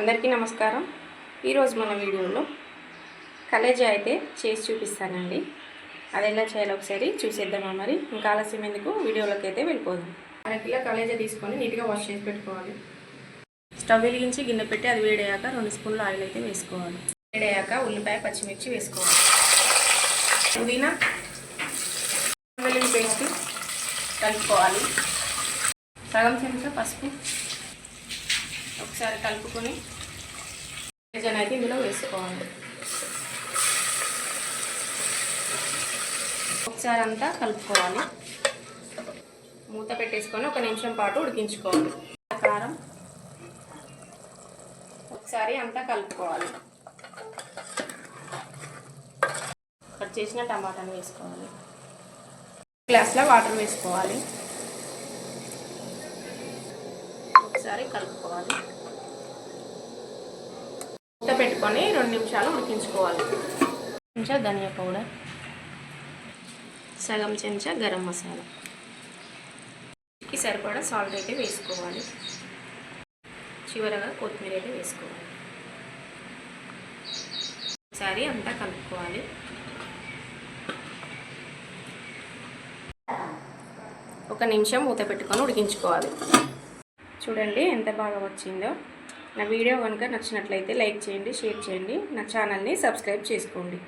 అందరికీ నమస్కారం. ఈరోజు మన వీడియోలో కలేజీ అయితే చేసి చూపిస్తానండి. అది ఎలా చేయాలో ఒకసారి చూసేద్దామా మరి? ఇంకా ఆలస్యం ఎందుకు? వీడియోలోకి అయితే వెళ్ళిపోదాం. అర కిలో కలేజా తీసుకొని నీట్గా వాష్ చేసి పెట్టుకోవాలి. స్టవ్ వెలిగించి గిన్నె పెట్టి అది వేడయ్యాక రెండు స్పూన్లు ఆయిల్ అయితే వేసుకోవాలి. వేడయ్యాక ఉల్లిపాయ పచ్చిమిర్చి వేసుకోవాలి. పుదీనా వెల్లుల్లి పేస్ట్ కలుపుకోవాలి. సగం చెంచా పసుపు ఒకసారి కలుపుకొని చికెన్ అయితే ఇందులో వేసుకోవాలి. ఒకసారి అంతా కలుపుకోవాలి. మూత పెట్టేసుకొని ఒక నిమిషం పాటు ఉడికించుకోవాలి. కారం ఒకసారి అంతా కలుపుకోవాలి. కట్ చేసిన టమాటాను వేసుకోవాలి. గ్లాస్లో వాటర్ వేసుకోవాలి. ఒకసారి కలుపుకోవాలి. మూత పెట్టుకొని రెండు నిమిషాలు ఉడికించుకోవాలి. చెంచా ధనియా పౌడర్. సగం చెంచా గరం మసాలా. కి సరిపడా సాల్ట్ అయితే వేసుకోవాలి. చివరగా కొత్తిమీర అయితే వేసుకోవాలి. ఒకసారి అంతా కలుపుకోవాలి. ఒక నిమిషం మూత పెట్టుకొని ఉడికించుకోవాలి. చూడండి ఎంత బాగా వచ్చిందో. నా వీడియో కనుక నచ్చినట్లయితే లైక్ చేయండి షేర్ చేయండి. నా ఛానల్ని సబ్స్క్రైబ్ చేసుకోండి.